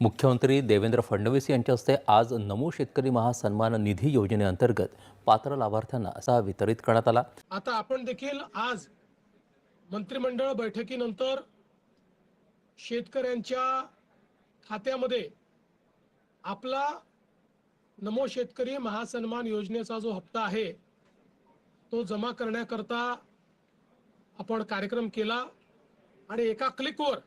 मुख्यमंत्री देवेंद्र फडणवीस यांच्या हस्ते आज नमो शेतकरी महासन्मान निधी योजनेअंतर्गत पात्र लाभार्थ्यांना असा वितरित करण्यात आला. आता आपण देखील आज मंत्रिमंडळ बैठकीनंतर शेतकऱ्यांच्या खात्यामध्ये आपला नमो शेतकरी महासन्मान योजनेचा जो हप्ता आहे तो जमा करण्याकरता आपण कार्यक्रम केला आणि एका क्लिकवर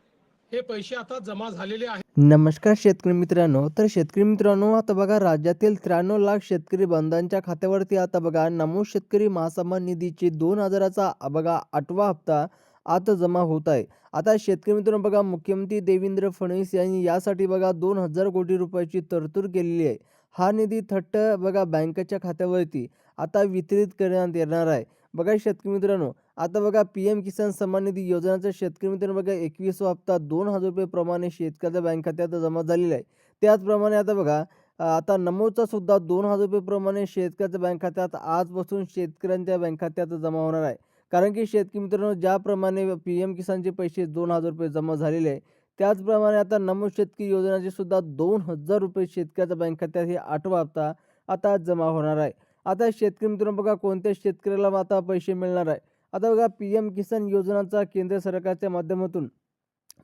हे पैसे आता जमा झालेले आहेत. नमस्कार शेतकरी मित्रांनो. तर शेतकरी मित्रांनो आता बघा राज्यातील त्र्याण्णव लाख शेतकरी बंधांच्या खात्यावरती आता बघा नमो शेतकरी महासन्मान निधीची दोन हजाराचा बघा आठवा हप्ता आता जमा होत आहे. आता शेतकरी मित्रांनो बघा मुख्यमंत्री देवेंद्र फडणवीस यांनी यासाठी बघा दोन हजार कोटी रुपयाची तरतूद केलेली आहे. हा निधी थट्ट बघा बँकेच्या खात्यावरती आता वितरित करण्यात येणार आहे. बघा शेतकरी मित्रांनो आता बघा पी एम किसान सन्मान निधी योजनेचा शेतकरी मित्रांनो बघा एकवीसवा हप्ता दोन हजार रुपये प्रमाणे शेतकऱ्याच्या बँक खात्यात जमा झालेला आहे. त्याचप्रमाणे आता बघा आता नमोचा सुद्धा दोन हजार रुपये प्रमाणे शेतकऱ्याच्या बँक खात्यात आजपासून शेतकऱ्यांच्या बँक खात्यात जमा होणार आहे. कारण की शेतकरी मित्रांनो ज्याप्रमाणे पी एम किसानचे पैसे दोन हजार रुपये जमा झालेले आहे त्याचप्रमाणे आता नमो शेतकरी योजनाचे सुद्धा दोन हजार रुपये शेतकऱ्याच्या बँक खात्यात हे आठवा हप्ता आता जमा होणार आहे. आता शेतकरी मित्रांनो बघा कोणत्या शेतकऱ्याला आता पैसे मिळणार आहे? आता बघा पी एम किसान योजनाचा केंद्र सरकारच्या माध्यमातून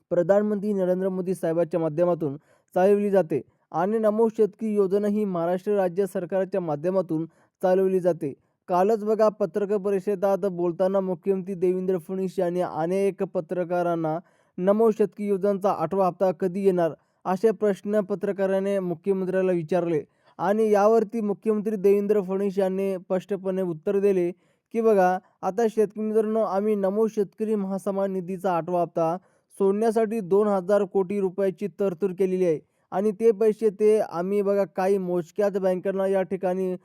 प्रधानमंत्री नरेंद्र मोदी साहेबांच्या माध्यमातून चालवली जाते आणि नमो शेतकरी योजना ही महाराष्ट्र राज्य सरकारच्या माध्यमातून चालवली जाते. कालच बघा पत्रकार परिषदात बोलताना मुख्यमंत्री देवेंद्र फडणवीस यांनी अनेक पत्रकारांना नमो शेतकरी योजनांचा आठवा हप्ता कधी येणार? असे प्रश्न पत्रकाराने मुख्यमंत्र्याला विचारले. आणि यावरती मुख्यमंत्री देवेंद्र फडणवीस यांनी स्पष्टपणे उत्तर दिले की बघा आता शेतकरी मित्रांनो आम्ही नमो शेतकरी महासमान निधीचा आठवा हप्ता सोडण्यासाठी दोन हजार कोटी रुपयाची तरतूद केलेली आहे. आणि ते पैसे ते आम्ही बघा काही मोजक्याच बँकांना या ठिकाणी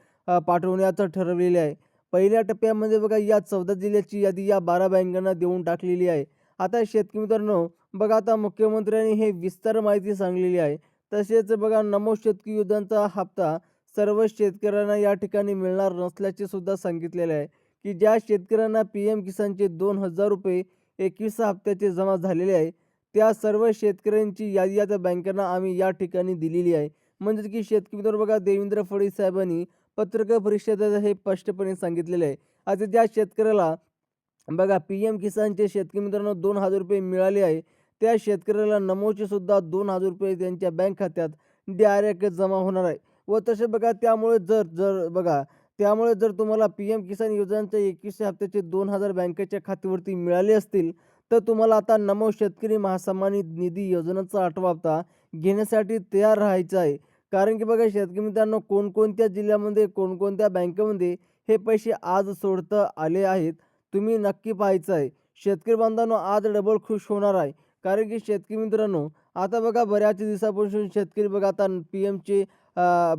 पाठवण्याचं ठरवलेले आहे. पहिल्या टप्प्यामध्ये बघा या चौदा जिल्ह्याची यादी या बारा बँकांना देऊन टाकलेली आहे. आता शेतकरी मित्रांनो बघा आता मुख्यमंत्र्यांनी हे विस्तार माहिती सांगलेली आहे. तसेच बघा नमो शेतकी योजनांचा हप्ता सर्व शेतकऱ्यांना या ठिकाणी मिळणार नसल्याचे सुद्धा सांगितलेले आहे की ज्या शेतकऱ्यांना पी एम किसानचे दोन हजार रुपये एकवीस हप्त्याचे जमा झालेले आहे त्या सर्व शेतकऱ्यांची यादी आता बँकांना आम्ही या ठिकाणी दिलेली आहे. म्हणजेच की शेतकरी मित्र बघा देवेंद्र फडणवीस साहेबांनी पत्रकार परिषदेत हे स्पष्टपणे सांगितलेले आहे. आता ज्या शेतकऱ्याला बघा पी एम किसानचे शेतकरी मित्रांनो दोन हजार रुपये मिळाले आहे त्या शेतकऱ्याला नमोचे सुद्धा दोन हजार रुपये त्यांच्या बँक खात्यात डायरेक्ट जमा होणार आहे. व तसे बघा त्यामुळे जर जर बघा त्यामुळे जर तुम्हाला पी एम किसान योजनांच्या एकवीसशे हप्त्याचे दोन हजार बँकेच्या खात्यावरती मिळाले असतील तर तुम्हाला आता नमो शेतकरी महासन्मानित निधी योजनेचा आठवा हप्ता घेण्यासाठी तयार राहायचं आहे. कारण की बघा शेतकरी मित्रांनो कोणकोणत्या जिल्ह्यामध्ये कोणकोणत्या बँकेमध्ये हे पैसे आज सोडता आले आहेत तुम्ही नक्की पाहायचं आहे. शेतकरी बांधवांनो आज डबल खुश होणार आहे. कारण की शेतकरी मित्रांनो आता बघा बऱ्याच दिवसापासून शेतकरी बघा आता पी एमचे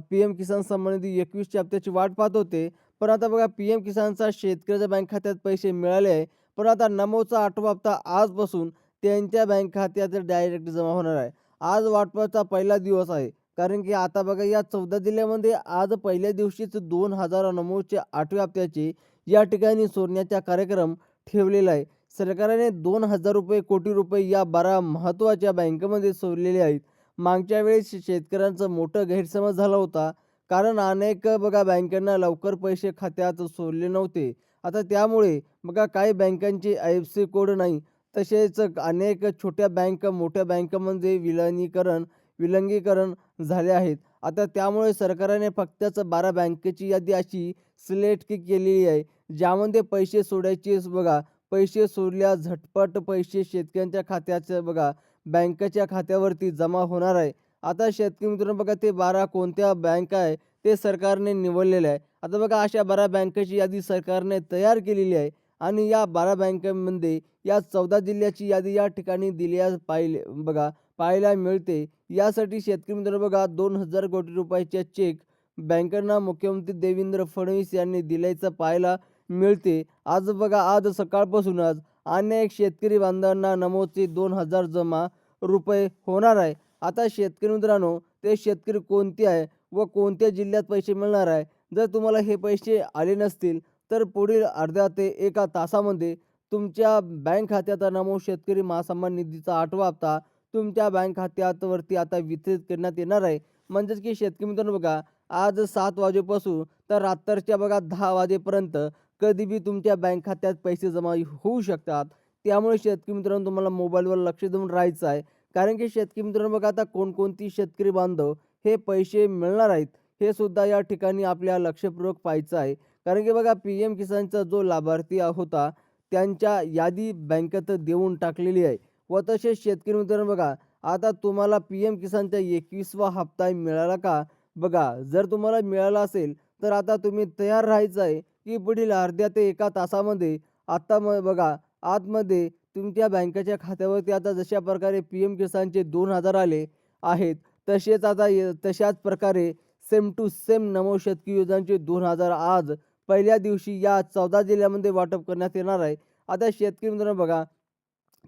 पी एम किसान संबंधी एकवीसच्या हप्त्याची वाट पाहत होते. पण आता बघा पी एम किसानचा शेतकऱ्याच्या बँक खात्यात पैसे मिळाले आहे. पण आता नमोचा आठवा हप्ता आजपासून त्यांच्या बँक खात्यात डायरेक्ट जमा होणार आहे. आज वाटपाचा पहिला दिवस आहे. कारण की आता बघा या चौदा जिल्ह्यामध्ये आज पहिल्या दिवशीच दोन हजार नमोचे आठव्या हप्त्याचे या ठिकाणी सोडण्याचा कार्यक्रम ठेवलेला आहे. सरकारने दोन हजार रुपये कोटी रुपये या बारा महत्त्वाच्या बँकेमध्ये सोडलेले आहेत. मागच्या वेळेस शेतकऱ्यांचं मोठं गैरसमज झाला होता कारण अनेक बघा बँकांना लवकर पैसे खात्यात सोडले नव्हते. आता त्यामुळे बघा काही बँकांचे आय एफ सी कोड नाही तसेच अनेक छोट्या बँक मोठ्या बँकांमध्ये विलनीकरण विलंगीकरण झाले आहेत. आता त्यामुळे सरकारने फक्तच बारा बँकेची यादी अशी सिलेक्ट केलेली आहे ज्यामध्ये पैसे सोडायचे बघा. पैसे सोडल्या झटपट पैसे शेतकऱ्यांच्या खात्याचं बघा बँकेच्या खात्यावरती जमा होणार आहे. आता शेतकरी मित्रांनो बघा ते बारा कोणत्या बँक आहे ते सरकारने निवडलेले आहे. आता बघा अशा बारा बँकेची यादी सरकारने तयार केलेली आहे आणि या बारा बँकांमध्ये या चौदा जिल्ह्याची यादी या ठिकाणी दिल्या पाहिले बघा पाहायला मिळते. यासाठी शेतकरी मित्रांनो बघा दोन हजार कोटी रुपयाच्या चेक बँकांना मुख्यमंत्री देवेंद्र फडणवीस यांनी दिल्याचं पाहायला मिळते. आज बघा आज सकाळपासूनच अनेक शेतकरी बांधवांना नमोचे दोन हजार जमा रुपये होणार आहे. आता शेतकरी मित्रांनो ते शेतकरी कोणते आहे व कोणत्या जिल्ह्यात पैसे मिळणार आहे? जर तुम्हाला हे पैसे आले नसतील तर पुढील अर्ध्या ते एका तासामध्ये तुमच्या बँक खात्यात नमो शेतकरी महासन्मान निधीचा आठवा हप्ता तुमच्या बँक खात्यावरती आता वितरित करण्यात येणार आहे. म्हणजेच की शेतकरी मित्रांनो बघा आज सात वाजेपासून तर रात्रीच्या बघा दहा वाजेपर्यंत कधी बी तुमच्या बँक खात्यात पैसे जमा होऊ शकतात. त्यामुळे शेतकरी मित्रांनो तुम्हाला मोबाईलवर लक्ष देऊन राहायचं आहे. कारण की शेतकरी मित्रांनो बघा आता कोणकोणती शेतकरी बांधव हे पैसे मिळणार आहेत हे सुद्धा या ठिकाणी आपल्या लक्षपूर्वक पाहायचं आहे. कारण की बघा पी एम किसानचा जो लाभार्थी होता त्यांच्या यादी बँकेत देऊन टाकलेली आहे. व तसेच शेतकरी मित्रांनो बघा आता तुम्हाला पी एम किसानचा एकवीसवा हप्ता मिळाला का? बघा जर तुम्हाला मिळाला असेल तर आता तुम्ही तयार राहायचं आहे. की पुढील अर्ध्या ते एका तासामध्ये आत्ता म बघा आतमध्ये तुमच्या बँकेच्या खात्यावरती आता जशा प्रकारे पी एम किसानचे दोन हजार आले आहेत तसेच आता य तशाच प्रकारे सेम टू सेम नमो शतकी योजनांचे दोन हजार आज पहिल्या दिवशी या चौदा जिल्ह्यामध्ये वाटप करण्यात येणार आहे. आता शेतकरी मित्रांनो बघा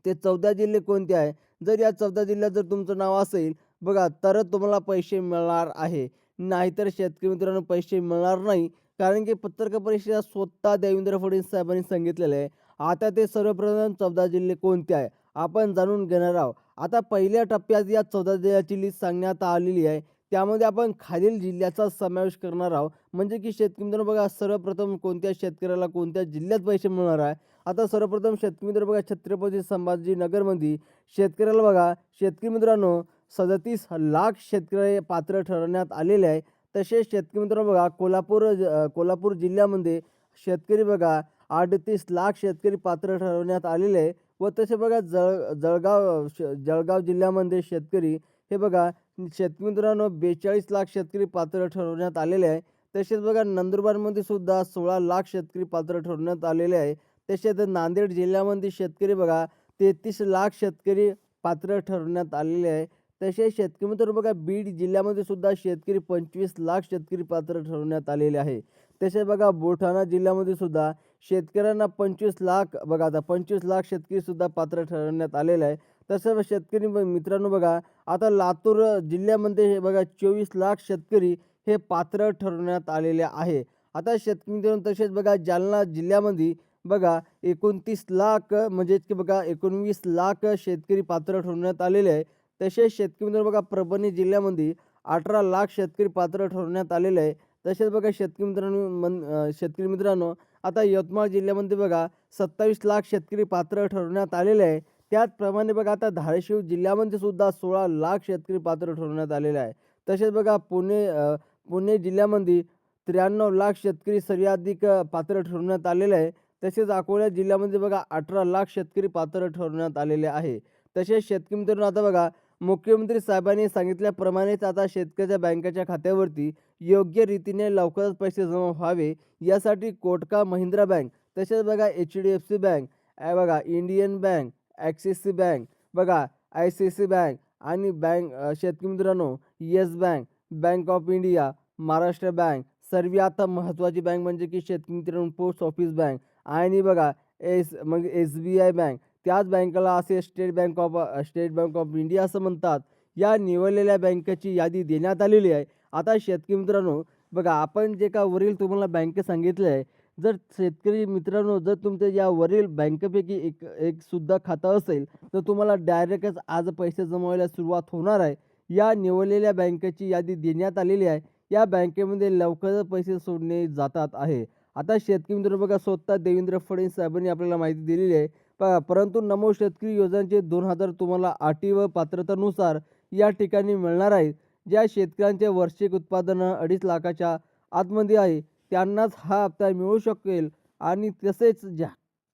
ते चौदा जिल्हे कोणते आहे? जर या चौदा जिल्ह्यात जर तुमचं नाव असेल बघा तरच तुम्हाला पैसे मिळणार आहे. नाहीतर शेतकरी मित्रांनो पैसे मिळणार नाही. कारण की पत्रकार परिषदेत स्वतः देवेंद्र फडणवीस साहेबांनी सांगितलेलं आहे. आता ते सर्वप्रथम चौदा जिल्हे कोणते आहे? आपण जाणून घेणार आहोत. आता पहिल्या टप्प्यात या चौदा जिल्ह्याची लिस्ट सांगण्यात आलेली आहे. त्यामध्ये आपण खालील जिल्ह्याचा समावेश करणार आहोत. म्हणजे की शेतकरी मित्रांनो बघा सर्वप्रथम कोणत्या शेतकऱ्याला कोणत्या जिल्ह्यात पैसे मिळणार आहे? आता सर्वप्रथम शेतकरी मित्र बघा छत्रपती संभाजीनगरमध्ये शेतकऱ्याला बघा शेतकरी मित्रांनो सदतीस लाख शेतकरी पात्र ठरवण्यात आलेले आहे. तसेच शेतकरी मित्रांनो बघा कोल्हापूर ज- कोल्हापूर जिल्ह्यामध्ये शेतकरी बघा अडतीस लाख शेतकरी पात्र ठरवण्यात आलेले आहे. व तसे बघा जळ जळगाव श जळगाव जिल्ह्यामध्ये शेतकरी हे बघा शेतकरी मित्रांनो बेचाळीस लाख शेतकरी पात्र ठरवण्यात आलेले आहे. तसेच बघा नंदुरबारमध्ये सुद्धा सोळा लाख शेतकरी पात्र ठरवण्यात आलेले आहे. तसेच नांदेड जिल्ह्यामध्ये शेतकरी बघा तेहतीस लाख शेतकरी पात्र ठरवण्यात आलेले आहे. तसेच शेतकरी मित्र बघा बीड जिल्ह्यामध्ये सुद्धा शेतकरी पंचवीस लाख शेतकरी पात्र ठरवण्यात आलेले आहे. तसेच बघा बुलढाणा जिल्ह्यामध्ये सुद्धा शेतकऱ्यांना पंचवीस लाख बघा आता पंचवीस लाख शेतकरी सुद्धा पात्र ठरवण्यात आलेलं आहे. तसं शेतकरी मित्रांनो बघा आता लातूर जिल्ह्यामध्ये हे बघा चोवीस लाख शेतकरी हे पात्र ठरवण्यात आलेले आहे. आता शेतकरी मित्रांनो तसेच बघा जालना जिल्ह्यामध्ये बघा एकोणतीस लाख म्हणजेच की बघा एकोणवीस लाख शेतकरी पात्र ठरवण्यात आलेले आहे. तसेच शेतकरी मित्रांनो बघा परभणी जिल्ह्यामध्ये अठरा लाख शेतकरी पात्र ठरवण्यात आलेले आहे. तसेच बघा शेतकरी मित्रांनो मन शेतकरी मित्रांनो आता यवतमाळ जिल्ह्यामध्ये बघा सत्तावीस लाख शेतकरी पात्र ठरवण्यात आलेले आहे. त्याचप्रमाणे बघा आता धाराशिव जिल्ह्यामध्ये सुद्धा सोळा लाख शेतकरी पात्र ठरवण्यात आलेले आहे. तसेच बघा पुणे पुणे जिल्ह्यामध्ये त्र्याण्णव लाख शेतकरी सर्वाधिक पात्र ठरवण्यात आलेले आहे. तसेच अकोला जिल्ह्यामध्ये बघा अठरा लाख शेतकरी पात्र ठरवण्यात आलेले आहे. तसेच शेतकरी मित्रांनो आता बघा मुख्यमंत्री साहेबांनी सांगितल्याप्रमाणेच आता शेतकऱ्याच्या बँकेच्या खात्यावरती योग्य रीतीने लवकरच पैसे जमा व्हावे. यासाठी कोटका महिंद्रा बँक तसेच बघा H D F C bank आहे बघा इंडियन बँक ॲक्सिस बँक बघा आय सी सी बँक आणि बँक शेतकरी मित्रांनो yes bank bank of India Maharashtra bank. सर्व आता महत्त्वाची बँक म्हणजे की शेतकरी मित्रांनो पोस्ट ऑफिस बँक आणि बघा एस मग एस बी आय बँक. त्याच बँकेला असे state bank of state bank of India असं म्हणतात. या निवडलेल्या बँकेची यादी देण्यात आलेली आहे. आता शेतकरी मित्रांनो बघा आपण जे का वरील तुम्हाला बँके सांगितले आहे जर शेतकरी मित्रांनो जर तुमचं या वरील बँकेपैकी एक एक सुद्धा खातं असेल तर तुम्हाला डायरेक्टच आज पैसे जमवायला सुरुवात होणार आहे. या निवडलेल्या बँकेची यादी देण्यात आलेली आहे. या बँकेमध्ये लवकरच पैसे सोडणे जातात आहे. आता शेतकरी मित्र बघा स्वतः देवेंद्र फडणवीस साहेबांनी आपल्याला माहिती दिलेली आहे. प- परंतु नमो शेतकरी योजनेचे दोन हजार तुम्हाला अटी व पात्रतेनुसार या ठिकाणी मिळणार आहेत. ज्या शेतकऱ्यांचे वार्षिक उत्पादन अडीच लाखाच्या आतमध्ये आहे त्यांनाच हा हप्ता मिळू शकेल आणि तसेच ज्या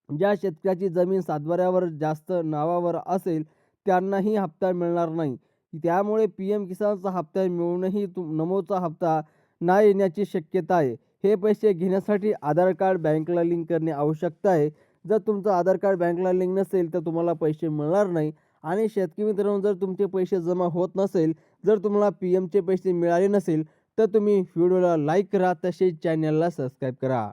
ज्या शेतकऱ्याची जमीन सातबाऱ्यावर जास्त नावावर असेल त्यांनाही हप्ता मिळणार नाही. त्यामुळे पी एम किसानचा हप्ता मिळूनही तु नमोचा हप्ता नाही येण्याची शक्यता आहे. हे पैसे घेण्यासाठी आधार कार्ड बँकला लिंक करणे आवश्यक आहे. जर तुमचं आधार कार्ड बँकला लिंक नसेल तर तुम्हाला पैसे मिळणार नाही. आणि शेतकरी मित्रांनो जर तुमचे पैसे जमा होत नसेल जर तुम्हाला पी एमचे पैसे मिळाले नसेल तर तुम्ही व्हिडिओला लाईक करा तसेच चॅनलला सबस्क्राईब करा.